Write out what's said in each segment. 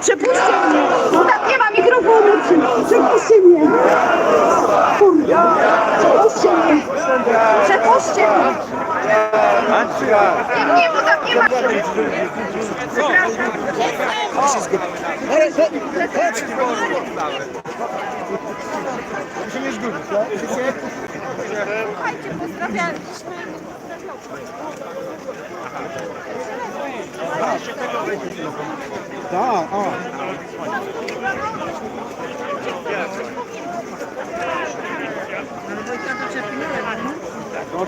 Przepuśćcie mnie! Tak nie ma mikrofonu! Przepuśćcie mnie! Kurde! Przepuśćcie mnie! Przepuśćcie mnie! Nie, nie, bo tak nie ma! Przepraszam. Słuchajcie, pozdrawialiśmy. Tak, o.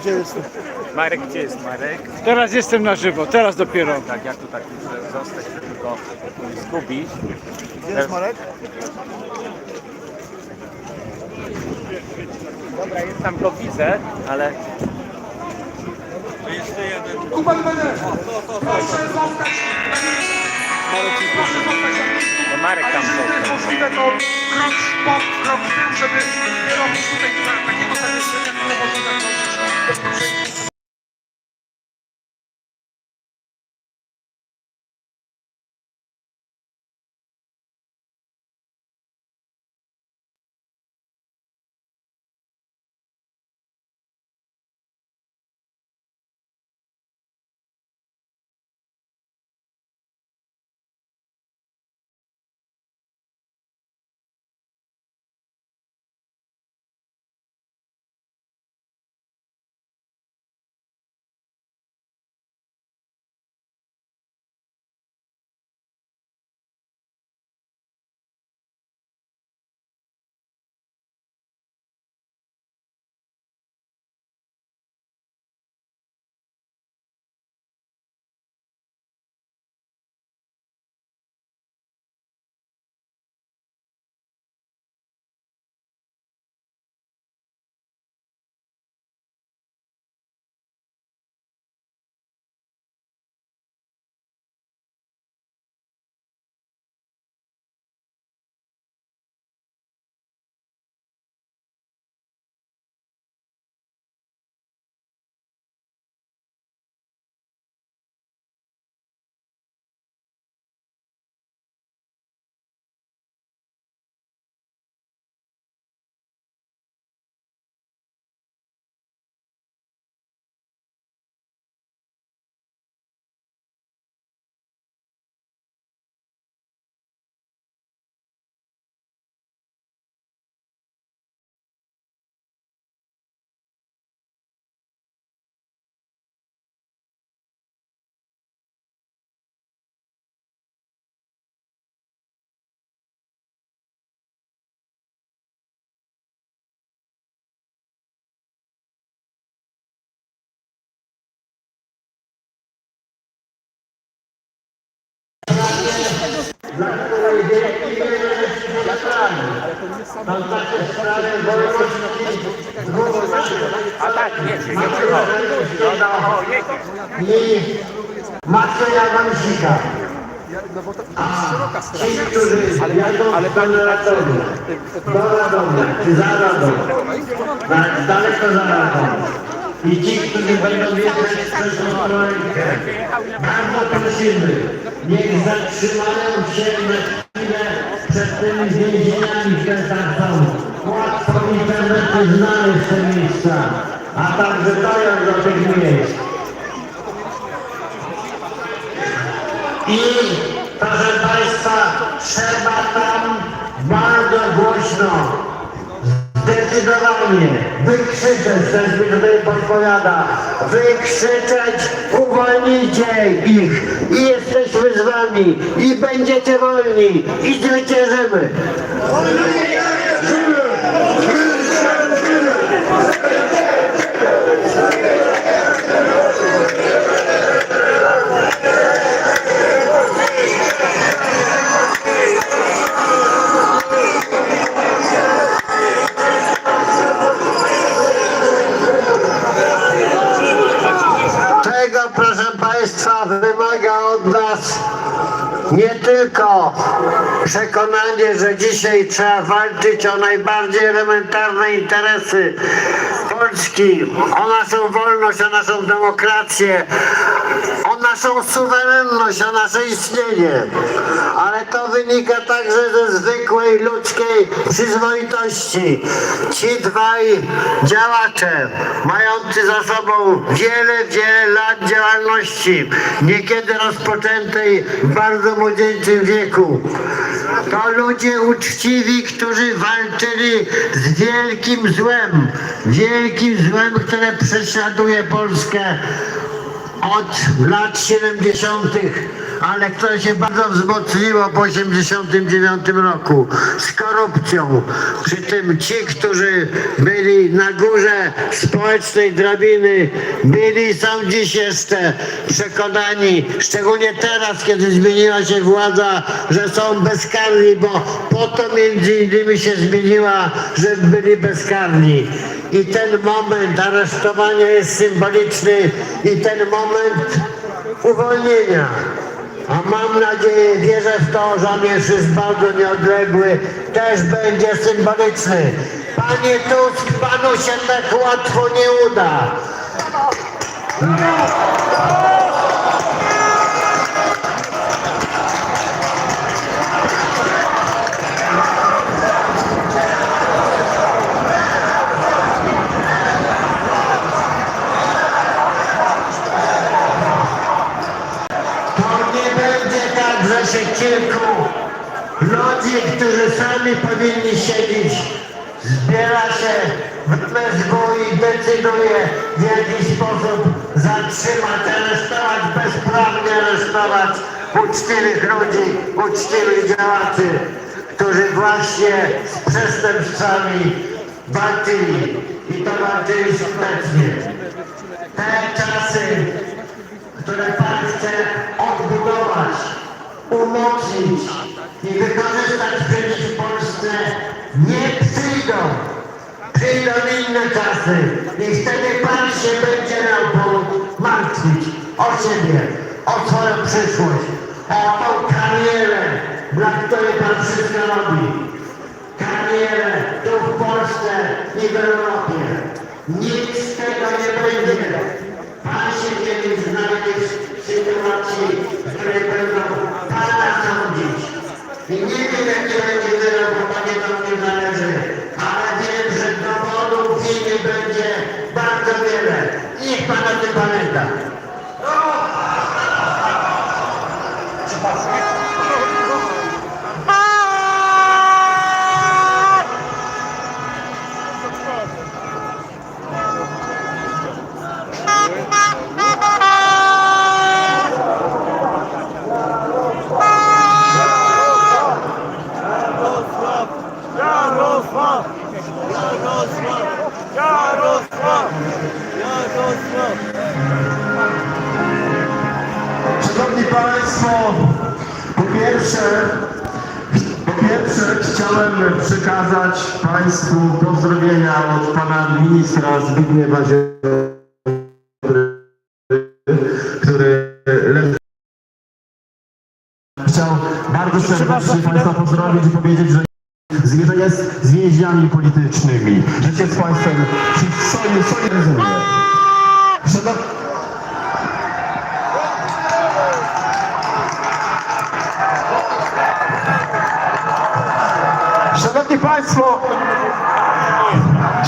Gdzie? Marek, gdzie jest Marek? Teraz jestem na żywo, teraz dopiero. Tak, ja tu tak muszę zostać, go zgubić. Gdzie jest Marek? Dobra, jest tam go widzę, ale to Marek tam był. możliwe, to krok po krok w tył, żeby nie robić tutaj takiego zamieszczenia, które możliwe, to A tak, jedzie, jedzie. O, no, o, jedzie. i Macieja Wąsika. Ci, którzy jadą ale pani Radomiu, do Radomia, czy za Radom, tak, daleko za Radom. I ci, którzy będą wjeżdżać przez tą kolejkę, bardzo prosimy, niech zatrzymają się na chwilę przed tymi więzieniami w Kęsach Łatwo w internecie znaleźć te miejsca, a także dojazd do tych miejsc. I proszę Państwa, trzeba tam bardzo głośno, zdecydowanie. Wykrzyczeć, też mi tutaj podpowiada, wykrzyczeć, uwolnijcie ich. I jesteśmy z Wami. I będziecie wolni. I zwyciężymy. Państwa, wymaga od nas nie tylko przekonanie, że dzisiaj trzeba walczyć o najbardziej elementarne interesy Polski, o naszą wolność, o naszą demokrację, o naszą suwerenność, o nasze istnienie, to wynika także ze zwykłej ludzkiej przyzwoitości. Ci dwaj działacze, mający za sobą wiele, wiele lat działalności, niekiedy rozpoczętej w bardzo młodzieńczym wieku, to ludzie uczciwi, którzy walczyli z wielkim złem, wielkim złem, które prześladuje Polskę od lat 70., ale które się bardzo wzmocniło po 89 roku z korupcją. Przy tym ci, którzy byli na górze społecznej drabiny, byli są dziś jeszcze przekonani, szczególnie teraz, kiedy zmieniła się władza, że są bezkarni, bo po to między innymi się zmieniła, że byli bezkarni. I ten moment aresztowania jest symboliczny i ten moment uwolnienia. A mam nadzieję, wierzę w to, że on jest już bardzo nieodległy, też będzie symboliczny. Panie Tusk, panu się tak łatwo nie uda. To kilku ludzi, którzy sami powinni siedzieć, zbiera się w MSW i decyduje w jaki sposób zatrzymać, aresztować, bezprawnie aresztować uczciwych ludzi, uczciwych działaczy, którzy właśnie z przestępstwami walczyli i to walczyli skutecznie. Te czasy które Pan chce umocnić i wykorzystać przecież w Polsce, nie przyjdą. Przyjdą inne czasy i wtedy Pan się będzie miał martwić o siebie, o swoją przyszłość, o tą karierę, dla której Pan wszystko robi. Karierę tu w Polsce i w Europie. Nic z tego nie będzie. Pan się kiedyś znajdzie w sytuacji, w której będą Pana sądzić. I nie wiem, jaki będzie wyrok, bo Panie do mnie należy, ale wiem, że dowodów winy będzie bardzo wiele. Niech Pan o tym pamięta. Jarosław! Jarosław! Jarosław! Jarosław! Szanowni Państwo, po pierwsze, po pierwsze chciałem przekazać Państwu pozdrowienia od Pana Ministra Zbigniewa Ziobry, który leży Chciał bardzo serdecznie Państwa pozdrowić i powiedzieć, że z- że jest z więźniami politycznymi, się z Państwem solidnie solidaryzuje. Szanowni Szanowni Państwo,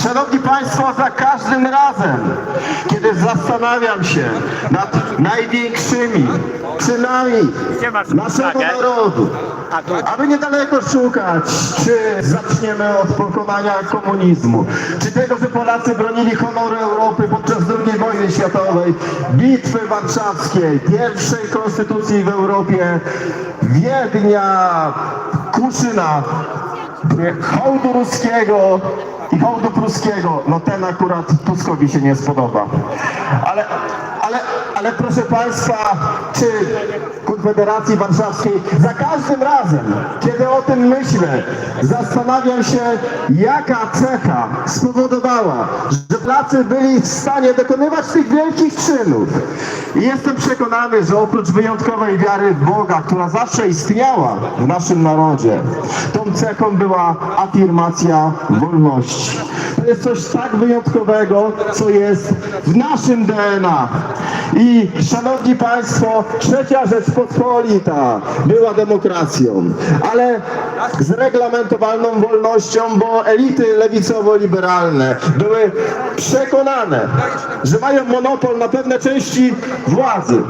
Szanowni Państwo, za każdym razem, kiedy zastanawiam się nad największymi czynami naszego narodu, aby niedaleko szukać, czy zaczniemy od pokonania komunizmu, czy tego, że Polacy bronili honoru Europy podczas II wojny światowej, bitwy warszawskiej, pierwszej konstytucji w Europie, Wiednia, Kuszyna, hołdu ruskiego i hołdu pruskiego, no ten akurat Tuskowi się nie spodoba. Ale, ale, ale proszę Państwa, czy Konfederacji Warszawskiej, za każdym razem, kiedy o tym myślę, zastanawiam się, jaka cecha spowodowała, Polacy byli w stanie dokonywać tych wielkich czynów. I jestem przekonany, że oprócz wyjątkowej wiary w Boga, która zawsze istniała w naszym narodzie, tą cechą była afirmacja wolności. To jest coś tak wyjątkowego, co jest w naszym DNA. I szanowni Państwo, trzecia Rzeczpospolita była demokracją, ale z reglamentowaną wolnością, bo elity lewicowo-liberalne były przekonane, że mają monopol na pewne części władzy.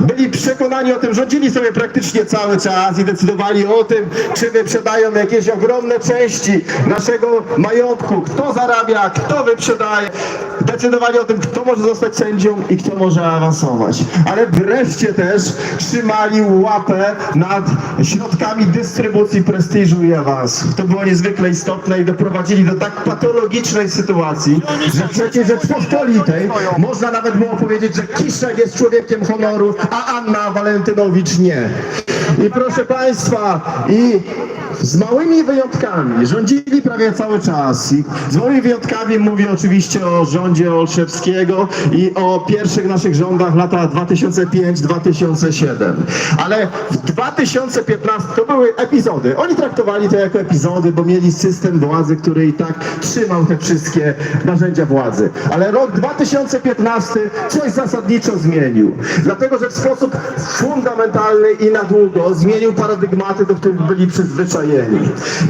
Byli przekonani o tym, rządzili sobie praktycznie cały czas i decydowali o tym, czy wyprzedają jakieś ogromne części naszego majątku, kto zarabia, kto wyprzedaje. Decydowali o tym, kto może zostać sędzią i kto może awansować. Ale wreszcie też trzymali łapę nad środkami dystrybucji prestiżu i awansu. To było niezwykle istotne i doprowadzili do tak patologicznej sytuacji, że przecież Rzeczpospolitej można nawet było powiedzieć, że Kiszek jest człowiekiem honoru, a Anna Walentynowicz nie. I proszę Państwa, i z małymi wyjątkami rządzili prawie cały czas. I z małymi wyjątkami mówię oczywiście o rządzie Olszewskiego i o pierwszych naszych rządach lata 2005-2007. Ale w 2015 to były epizody. Oni traktowali to jako epizody, bo mieli system władzy, który i tak trzymał te wszystkie narzędzia władzy. Ale rok 2015 coś zasadniczo zmienił. Dlatego, że w sposób fundamentalny i na długo zmienił paradygmaty, do których byli przyzwyczajeni.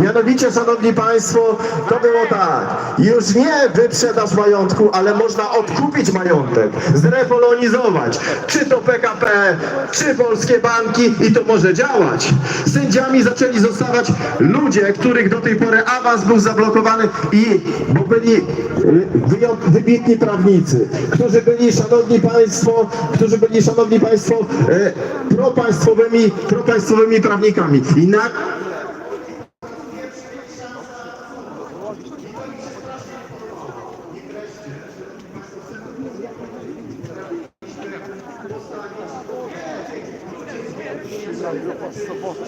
Mianowicie, Szanowni Państwo, to było tak. Już nie wyprzedaż majątku, ale można odkupić majątek, zrepolonizować. Czy to PKP, czy polskie banki i to może działać. Sędziami zaczęli zostawać ludzie, których do tej pory awans był zablokowany i bo byli y, wybitni prawnicy, którzy byli, szanowni państwo, którzy byli, szanowni państwo, e, propaństwowymi, propaństwowymi prawnikami. I na, Dzisiaj grupa z Sopotu,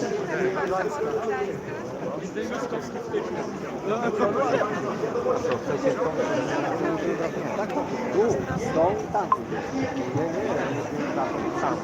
Tak, tu, są tam. Nie, nie, nie, tam.